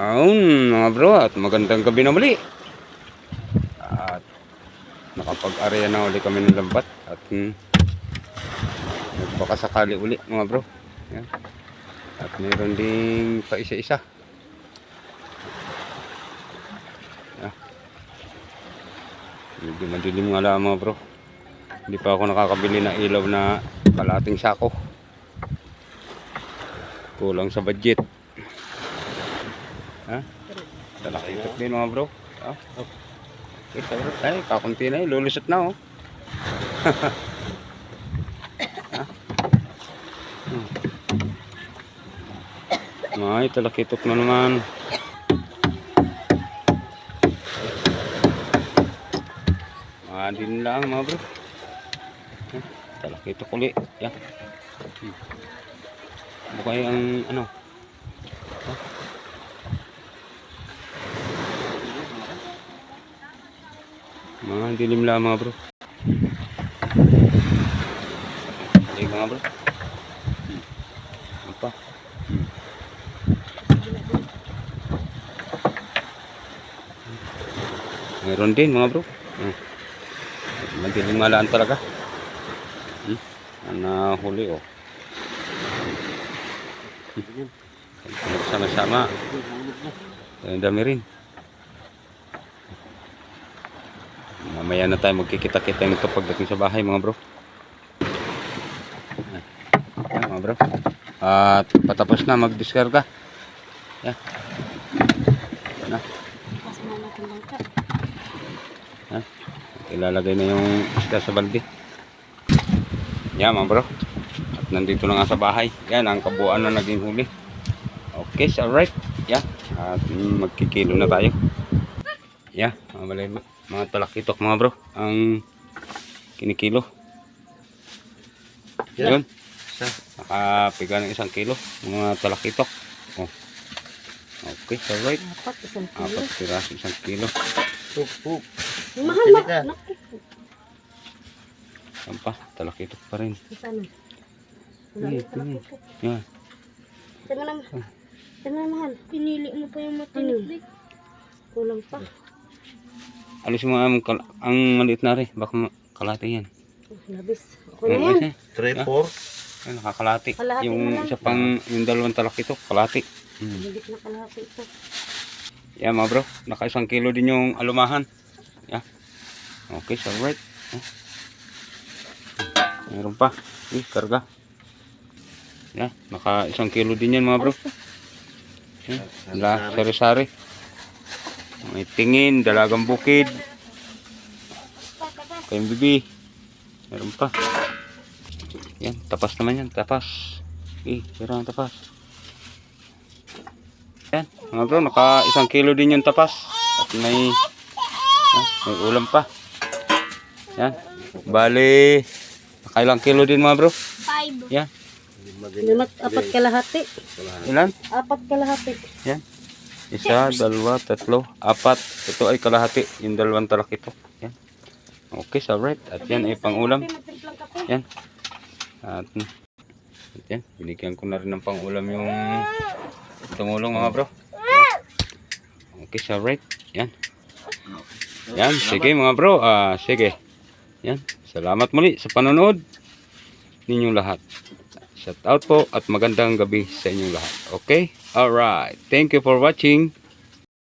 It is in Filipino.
Aun mga bro at magandang gabi na muli. At nakapag-area na uli kami ng lambat at hmm, baka sakali uli mga bro. Yan. At mayroon ding pa isa-isa. Medyo madilim nga lang mga bro. Hindi pa ako nakakabili ng ilaw na kalating sako. Kulang sa budget. Ha? Talakitok din mga bro. Ha? Okay, sabi Ay, kakunti na eh. Lulusot na oh. ha? Hmm. Ay, talakitok na naman. Ah, din lang mga bro. Hmm, Talakitok uli. Yan. Hmm. Ano kaya ang ano? Mga dilim lang mga bro. Ay mga bro. Hmm. Pa? Hmm. Meron din mga bro. Hmm. Madilim lang talaga. Hmm. Ano huli oh. Hmm. Sama-sama. Ang dami rin. Mamaya na tayo magkikita-kita yung pagdating sa bahay mga bro. Yan mga bro. At patapos na mag-discarga. Yan. Yan na. Yan. Ilalagay na yung isda sa balde. Yan mga bro. At nandito na nga sa bahay. Yan ang kabuuan na naging huli. Okay, alright. Yan. At magkikilo na tayo. Yan. Mga balay mga talakitok mga bro. Ang kinikilo. Yun. Nakapiga ng isang kilo. Mga talakitok. Oh. Okay, alright. Apat, isang kilo. Apat piraso isang kilo. Puk, puk. Mahal Pili na. ka. Naku, Saan pa? Talakitok pa rin. pala hindi. ko. Yan. Tingnan na. Tingnan na, mahal. Pinili mo pa yung matinik. Kulang pa. Alis mo ang, ang maliit na rin. Baka ma- kalate yan. Oh, Labis. Ako na yan. isa, Three, Ah. four. Ay, nakakalati. Kalahati yung isa pang, yung dalawang talakitok, kalati. Hmm. Higit na kalahati ito. Yan mga bro, naka isang kilo din yung alumahan. Yan. Okay, so alright. Yan. Meron pa. Eh, karga. Yan, naka isang kilo din yan mga bro. La, sari-sari. May tingin, dalagang bukid. Kayong bibi. Meron pa. Yan, tapas naman yan, tapas. Eh, pero ang tapas. Yan, mga bro, naka isang kilo din yung tapas. At may, yan, may ulam pa. Yan, bali, nakailang kilo din mga bro. Five. Yan, apat kalahati. ilan? Apat kalahati. Yan. Isa, dalawa, tatlo, apat. Ito ay kalahati, yung dalawang talakito. Yan. Okay, so right. At yan ay pangulam. Yan. At, at yan, binigyan ko na rin ng pangulam yung tumulong mga bro. Okay, so right. Yan. Yan, sige mga bro. Ah, sige. Yan. Salamat muli sa panonood ninyong lahat. Shout out po at magandang gabi sa inyong lahat. Okay? Alright. Thank you for watching.